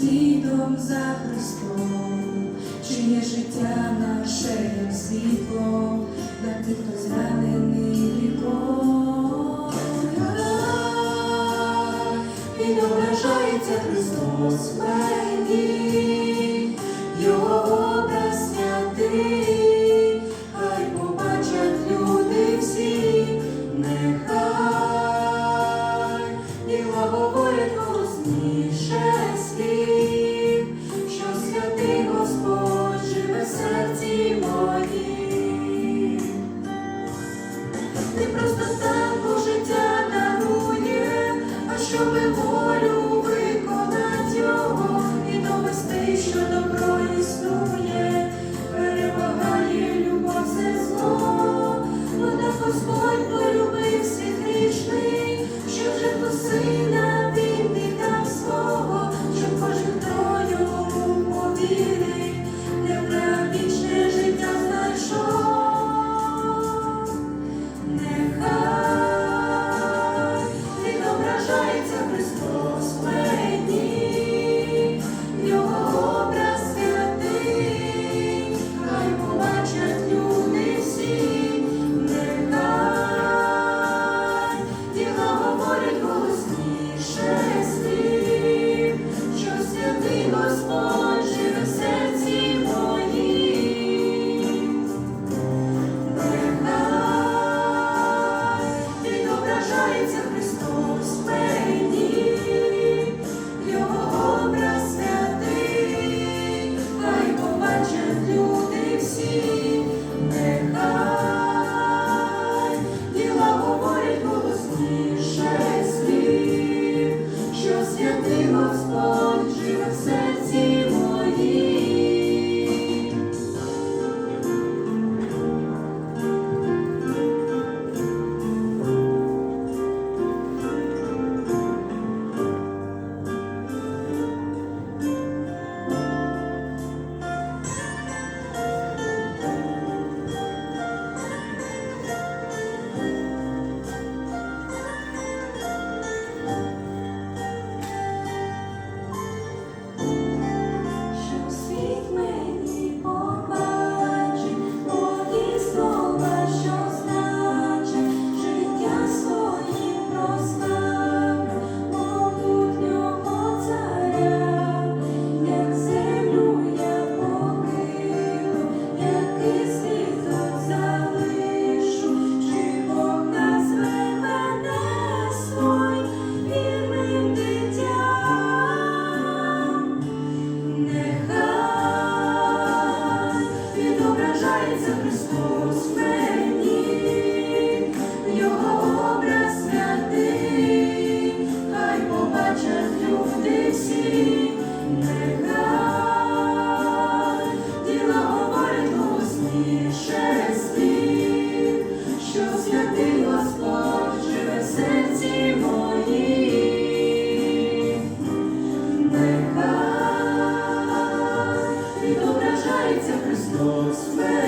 слідом за Христом, чиє життя наше, світло, для тих, хто зранений він ображається Христос в мені, Його образ святий, хай побачать люди всі, нехай, діла говорять голосніше слід. Christus